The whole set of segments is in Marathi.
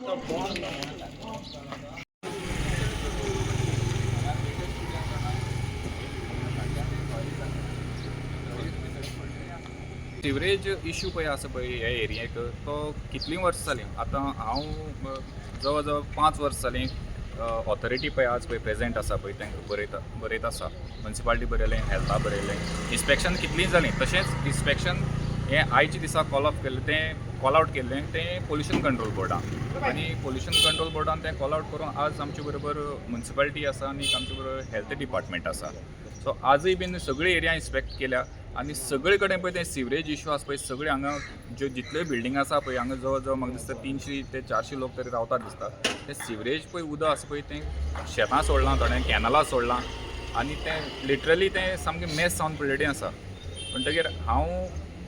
सिवरेज इश्यू पळय आसा पळय ह्या एरियेक तो कितलीं वर्सां जालीं? आतां हांव जवळ जवळ पांच वर्सां जालीं ऑथॉरिटी पळय आज पळय प्रेजेंट आसा पळय तांकां बरयता बरयत आसा. म्युन्सिपालिटी बरयलें हेल्था बरयलें. इन्स्पेक्शन कितलीं जालीं? तशेंच इन्स्पेक्शन हें आयच्या दिसा कॉल ऑफ केल्लें तें कॉल आवट केल्लें तें पोल्युशन कंट्रोल बोर्डान आनी पोल्युशन कंट्रोल बोर्डान तें कॉल आवट करून आज आमचे बरोबर मुन्सिपाल्टी आसा आनी आमचे बरोबर हेल्थ डिपार्टमेंट आसा सो आजूय बीन सगळी एरिया इन्स्पेक्ट केल्या आनी सगळे कडेन पळय तें सिवरेज इश्यू आसा पळय सगळे हांगा ज्यो जितल्यो बिल्डींग आसा पळय हांगा जवळ जवळ म्हाका दिसता तिनशी ते चारशी लोक तरी रावतात दिसता. तें सिवरेज पळय उदक आसा पळय तें शेतां सोडलां थोड्यां कॅनलां सोडलां. आनी तें लिटरली तें सामकें मेस जावन पडलेलें आसा. म्हणटगीर हांव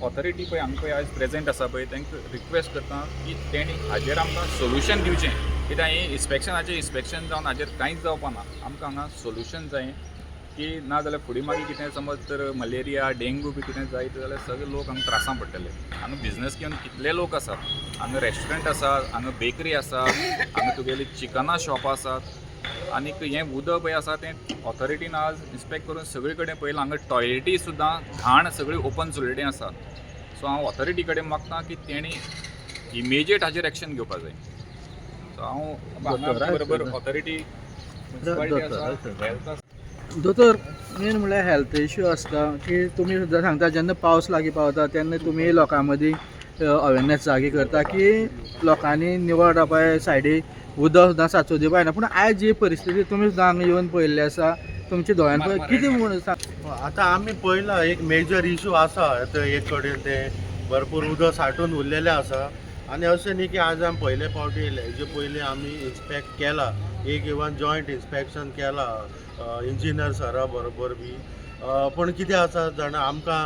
ऑथॉरिटी पळय आमकां पळय आयज प्रेजेंट आसा पळय तांकां रिक्वेस्ट करता की तेणी हाजेर आमकां सोल्युशन दिवचें. कित्याक हें इन्स्पेक्शनाचें इन्स्पेक्शन जावन हाजेर कांयच जावपा ना. आमकां हांगा सोल्युशन जाय. की ना जाल्यार फुडें मागीर कितें समज तर मलेरिया डेंगू बी कितें जायत जाल्यार सगळे लोक हांगा त्रासां पडटले. हांगा बिझनस घेवन कितले लोक आसात? हांगा रेस्टॉरंट आसात हांगा बेकरी आसा हांगा तुगेली चिकना शॉपां आसात. आनीक हें उदक पळय आसा तें ऑथॉरिटीन आज इन्स्पेक्ट करून सगळे कडेन पळयलां हांगा टॉयलेटी सुद्दां घाण सगळी ओपन सोडिल्लें आसा सो हांव ऑथॉरिटी कडेन मागता की तेणी इमिजिएट हाजेर एक्शन घेवपाक जाय. सो हांव बरोबर ऑथॉरिटी दोतोर मेन म्हणल्यार हेल्थ इश्यू आसता की तुमी सुद्दां सांगता जेन्ना पावस लागीं पावता तेन्ना तुमी लोकां मदीं अवेरनेस जागी करता की लोकांनी निवळ रावपा सायडीक उदक सुद्दां साचूं दिवपाक ना. पूण आयज जी परिस्थिती तुमी सुद्दां हांगा येवन पळयल्ली आसा तुमच्या दोळ्यान कितें म्हूण सांग आता आम्ही पळयला एक मेजर इशू आसा थंय एक कडेन ते भरपूर उदक साठून उरलेलें आसा. आनी अशें न्ही की आज आमी पयले फावटी येयले हेजे पयलीं आमी इन्स्पेक्ट केला एक इवन जॉयंट इन्स्पेक्शन केला इंजिनियर सरा बरोबर बी. पण कितें आसा जाणा आमकां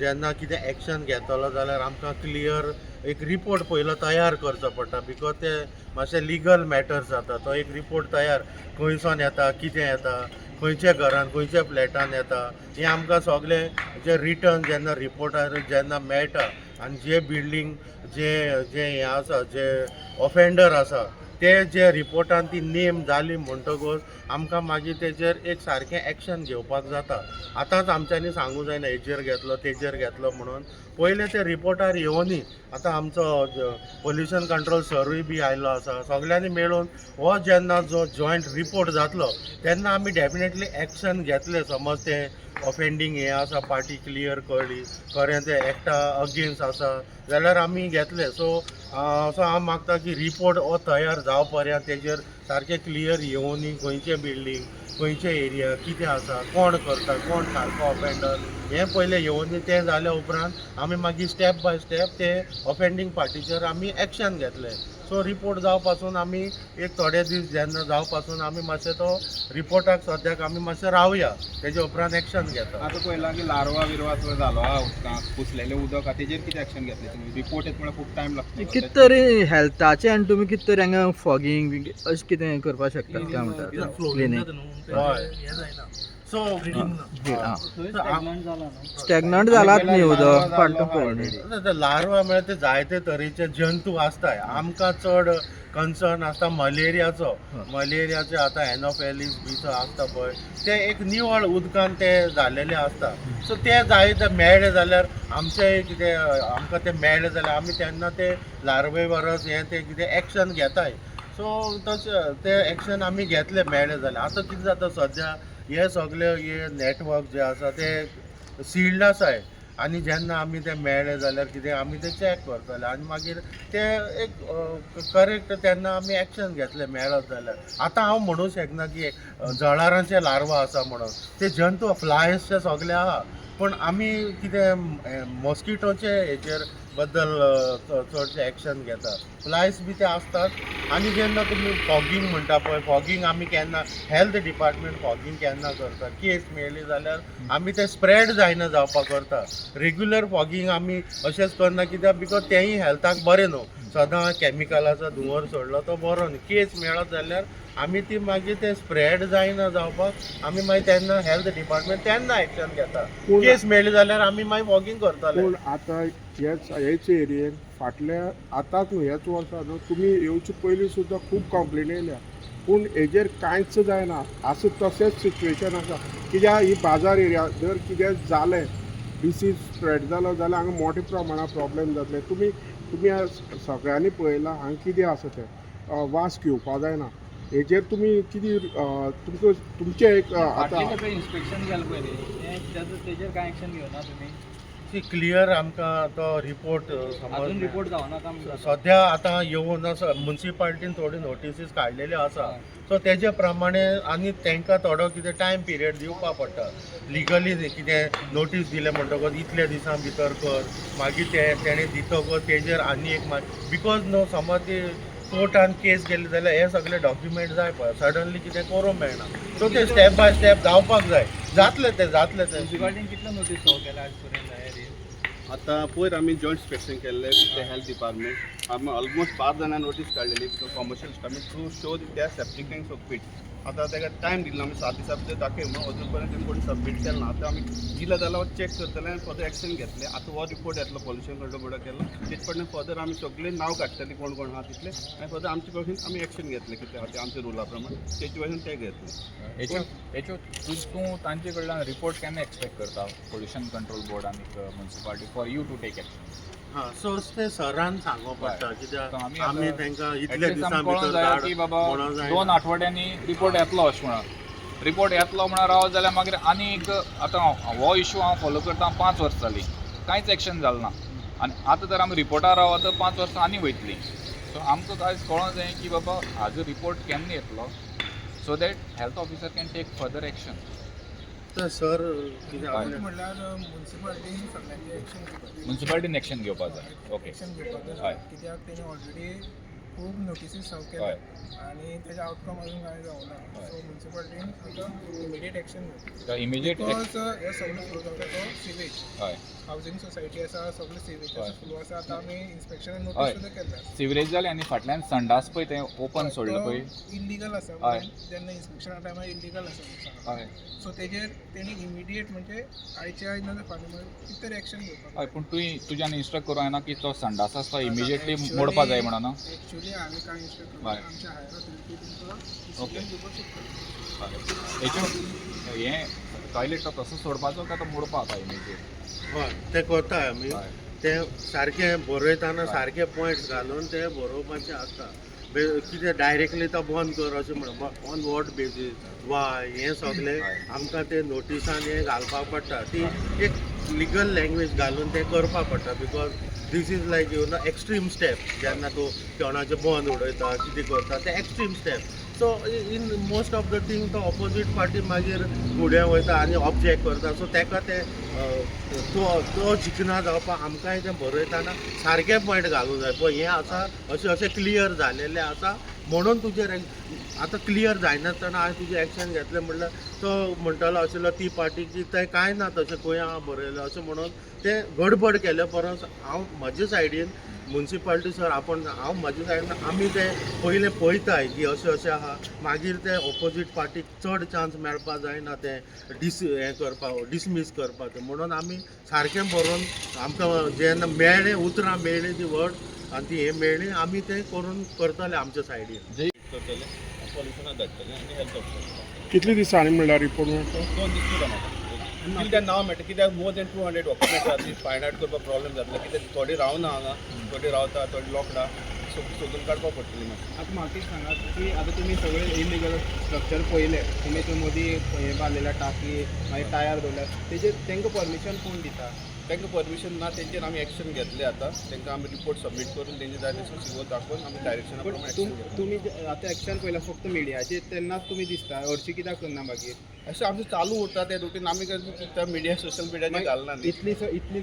जेन्ना कितें एक्शन घेतलो जाल्यार आमकां क्लियर एक रिपोर्ट पयलो तयार करचो पडटा बिकॉज ते मातशे लिगल मॅटर्स जाता तो एक रिपोर्ट तयार. खंयसून येता कितें येता खंयच्या घरान खंयच्या फ्लॅटान येता. हें आमकां सगळें जे रिटर्न जेन्ना रिपोर्टार जेन्ना मेळटा. आनी जे बिल्डींग जे जे हें आसा जे ऑफेंडर आसा ते जे रिपोर्टान ती नेम जाली म्हणटकच आमकां मागीर तेजेर एक सारकें एक्शन घेवपाक जाता. आतांच आमच्यांनी सांगूं जायना हेजेर घेतलो तेजेर घेतलो म्हणून. पयले ते रिपोर्टार येवनी आतां आमचो पोल्युशन कंट्रोल सरूय बी आयलो आसा. सगळ्यांनी मेळून हो जेन्ना जो जॉयंट रिपोर्ट जातलो तेन्ना आमी डेफिनेटली एक्शन घेतले. समज ते ऑफेंडींग हें आसा पार्टी क्लियर कळ्ळी खरें तें एकटा अगेन्स्ट आसा जाल्यार आमी घेतले. सो असो हांव मागता की रिपोर्ट हो तयार जावं पर्यंत तेजेर सारकें क्लियर येवनी खंयचें बिल्डींग खंयचे एरिया कितें आसा कोण करता कोण सारको ऑफेंडर हें पयलें येवनी तें जाल्या उपरांत आमी मागीर स्टेप बाय स्टेप ते ऑफेंडींग पार्टीचेर आमी एक्शन घेतलें. सो रिपोर्ट जावपासून आमी एक थोडे दीस जेन्ना जावपासून आमी मातशें तो रिपोर्टाक सद्याक आमी मातशें रावया तेजे उपरांत एक्शन घेता आता पयला की लारवा बिरवा तो जालो हा उदकांत कुसलेलें उदक आहा तेजेर कितें एक्शन घेतलें तुमी रिपोर्ट येत म्हळ्यार खूब टायम लागता. कित तरी हेल्थाचे आनी तुमी कित तरी हांगा फॉगिंग बी अशें कितें करपाक शकतात काय क्लिनीक हय. सो स्टॅग्नंट जालात न्ही उदक फाटून पडलें. लार्वा म्हळ्यार ते जायते तरेचे जंतू आसताय आमकां चड कन्सर्न आसता मलेरियाचो. मलेरियाचे आतां एनोफेलीस बी तो आसता पळय. ते एक निवळ उदकान ते जालेले आसता सो ते जायते मेळ्ळे जाल्यार आमचें कितें आमकां ते मेळ्ळे जाल्यार आमी तेन्ना ते लार्वे वरस हें ते कितें एक्शन घेताय. सो तशें ते एक्शन आमी घेतले मेळ्ळे जाल्यार आतां कितें जाता सद्या हे सगळे हे नेटवर्क जे आसा ते सिल्ड आसाय आनी जेन्ना आमी ते मेळ्ळे जाल्यार कितें आमी ते चॅक करतले आनी मागीर ते एक करेक्ट तेन्ना आमी एक्शन घेतले मेळत जाल्यार आतां हांव म्हणूंक शकना की जळारांचे लार्वा आसा म्हणून. ते जंतू फ्लायसचे सगळे आहा पूण आमी कितें मॉस्किटोचे हेचेर बद्दल चडशे एक्शन घेता फ्लायस बी ते आसतात आनी जेन्ना तुमी फॉगींग म्हणटा पळय फॉगींग आमी केन्ना हेल्थ डिपार्टमेंट फॉगींग केन्ना करता केस मेळ्ळी जाल्यार आमी ते स्प्रेड जायना जावपाक करता. रेग्युलर फॉगींग आमी अशेंच करना कित्याक? बिकॉज तेंय हेल्थाक बरें न्हू. सदां कॅमिकलाचो धुंवर सोडलो तो बरो न्ही. केस मेळत जाल्यार आमी ती मागीर ते स्प्रेड जायना जावपाक. आमी मागीर तेन्ना हेल्थ डिपार्टमेंट तेन्ना एक्शन घेता. केस मेळ्ळी जाल्यार आमी मागीर फॉगींग करताले. पूण आतां हेच हेच एरियेन फाटल्या आतांच न्हू ह्याच वर्सा न्हू तुमी येवचे पयलीं सुद्दां खूब कंप्लेनी येयल्या पूण हेजेर कांयच जायना? आसा तशेंच सिच्युएशन आसा कित्याक ही बाजार एरिया जर कितें जालें डिसीज स्प्रेड जालो जाल्यार हांगा मोठ्या प्रमाणांत प्रॉब्लेम जातले. तुमी तुमी सगळ्यांनी पळयलां हांगा कितें आसा तें. वास घेवपा जायना हेजेर तुमी कितें तुमकां तुमचें एक आतां इन्स्पेक्शन केलें पयलीं तेजेर कांय एक्शन घेवना तुमी ती क्लियर आमकां तो रिपोर्ट अजून रिपोर्ट जावना? सध्या आतां येवन आसा म्युन्सिपाल्टीन थोडी नोटिसीस काडलेल्यो आसा सो तेजे प्रमाणे आनी तांकां थोडो कितें टायम पिरियड दिवपा पडटा लिगली कितें नोटीस दिले म्हणटकच इतल्या दिसां भितर कर. मागीर ते तेणें दितकच तेजेर आनी एक बिकॉज न्हू समज ती कोर्टान केस गेली जाल्यार हे सगळे डॉक्युमेंट जाय पळय सडनली कितें करूंक मेळना सो ते स्टेप बाय स्टेप जावपाक जाय. जातले ते जातले ते. म्युन्सिपाल्टीन कितलो नोटीस सर्व केला आज पर्यंत ह्या एरियेत? आता पयर आम्ही जॉईंट इन्स्पेक्शन केल्ले ते हेल्थ डिपार्टमेंट आमी ऑलमोस्ट पाच जाणां नोटीस काडलेली बिकॉज कमर्शियल आमी थ्रू शो त्या सेप्टीक टँक्स ऑफ पीट आता ताका टायम दिलो आमी सात दिसा भितर दाखय म्हणून अजून पर्यंत कोणी सबमीट केलें ना आतां आमी दिलं जाल्यार चेक करतले आनी फर्दर एक्शन घेतले. आतां हो रिपोर्ट येतलो पॉल्युशन कंट्रोल बोर्डाक केलो. तेचे फाटल्यान फर्दर आमी सगळे नांव काडटले कोण कोण आहा तितले आनी फर्दर आमचे कडसून आमी एक्शन घेतले कितें आहा तें आमच्या रुला प्रमाण. तेचे भशेन ते घेतले. हेच्यो हेच्यो तूं तांचे कडल्यान रिपोर्ट केन्ना एक्सपेक्ट करता पोल्युशन कंट्रोल बोर्ड आनी municipality for you to take action हां सो ते सरान सांगोवं पडटा तो कित्याक आमी आमी आतां तांकां इतल्या At least दिसां आमकां कळोंक भितर जाय की बाबा म्हणून जायना. दोन आठवड्यांनी रिपोर्ट येतलो अशें म्हणून रिपोर्ट येतलो म्हणून रावत जाल्यार मागीर आनी एक आतां हो इशू हांव फॉलो करता पांच वर्सां जालीं कांयच एक्शन जालें ना. आनी आतां जर आमी रिपोर्टार रावत तर पांच वर्सां आनी वयतलीं सो आमकां आयज कळोंक जाय की बाबा हाजो रिपोर्ट केन्ना येतलो so that health officer can take further action तर सर म्हणल्यार म्युन्सिपाल्टीन सगळ्यांचे एक्शन घेवपाक म्युन्सिपालिटीन एक्शन घेवपा जाय ओके एक्शन घेवपाक हय. जाय कित्याक तेणी ऑलरेडी खूब नोटिसीस सर्व केले. हय. आणि तेजे आउटकम अजून कांय जावना. सो म्युन्सिपाल्टीन आतां इमिडिएट एक्शन इमिजिएट बिकॉज हे सगळें फ्लो जाता तो सिवेज हय. हावजींग सोसायटी आसा सगळे सिवेज. फ्लो आसा आतां आमी इन्स्पेक्शन. नोटीस सुद्दां केल्या. सिवरेज जालें आनी फाटल्यान संडास पळय तें ओपन सोडलं पळय इल्लीगल आसा. जेन्ना इन्स्पेक्शना टायमार इल्लीगल आसा म्हणून सो तेजेर तेणी इमिडिएट म्हणजे आयच्या आयज नाजाल्यार फाल्यां म्हळ्यार कितें तरी एक्शन घेवपाक हय पूण तुवें तुज्यान इन्स्ट्रक्ट करूं येना की तो संडास आसा तो इमिजिएटली मोडपा जाय म्हणून. कांय. आमच्या तुमकां शकता. हेच्यो हें टॉयलेट तो तसो सोडपाचो काय तो मोडपा आता इमिजिएट हय ते करता आमी हय ते सारकें बरयतना सारके पॉयंट्स घालून ते बरोवपाचे आसता बे- कितें डायरेक्टली तो बंद कर अशें म्हणप ऑन वॉट बेजीस वाय हें सगळें हय. आमकां ते नोटिसान हें घालपाक पडटा. ती एक लिगल लँग्वेज घालून तें करपाक पडटा because this is like you know extreme step जेन्ना तूं जेवणाचें बंद उडयता कितें करता ते extreme step so in most of the thing तो ऑपोजीट पार्टी मागीर फुडें वयता आनी ऑब्जेक्ट करता. सो ताका ते तो तो जिखना जावपाक आमकांय तें बरयतना सारकें पॉयंट घालूंक जाय. पळय हें आसा अशें अशें क्लियर जालेलें आसा. म्हणून तुजेर रँक आतां क्लियर जायनासतना हांवें तुजें एक्शन घेतलें म्हणल्यार तो म्हणटालो आशिल्लो ती पार्टी की तें कांय ना तशें खंय हांव बरयलें अशें म्हणून तें गडबड केलें. परस हांव म्हजे सायडीन मुन्सिपाल्टी सर आपण हांव म्हजे सायडीन आमी तें पयलें पळयताय की अशें अशें आहा मागीर ते ऑपोजीट पार्टीक चड चान्स मेळपा जायना तें डिस हें करपाक डिसमीस करपाचें म्हणून आमी सारकें बरोवन आमकां जेन्ना मेळ्ळें उतरां मेळ्ळीं ती व्हड आनी ती हें मेळ्ळी आमी तें करून करतले आमच्या सायडीन करतले पॉल्युशनाक धाडटले आनी हेल्थ ऑफिसर कितले दिसांनी म्हणल्यार रिपोर्ट दोन दीस सुद्दां म्हाका कितें नांव मेळटा कित्याक more than two hundred occupant आहा ती फायंड आउट करपाक प्रॉब्लेम जातलो कित्याक थोडी रावना हांगा थोडी रावता थोडी लॉकड सोदून काडपाक पडटली मातशी आता म्हाका एक सांगात की आता तुम्ही सगळे इलिगल स्ट्रक्चर पळयले तुमी ते मदीं हे बांदलेल्या टाकी मागीर टायर दवरल्या तेजेर तांकां परमिशन कोण दिता? तांकां परमिशन ना तेंचेर आमी एक्शन घेतले आतां. तांकां आमी रिपोर्ट सबमीट करून तेंचे जाय तसो सिगो दाखोवन आमी डायरेक्शना प्रमाणे तुम आता एक्शन पळयला फक्त मिडियाचेर तेन्नाच तुमी दिसता हरशी कित्याक करना मागीर अशें आमचें चालू उरता तें रुटीन आमी मिडिया सोशल मिडियाचेर घालना इतली इतली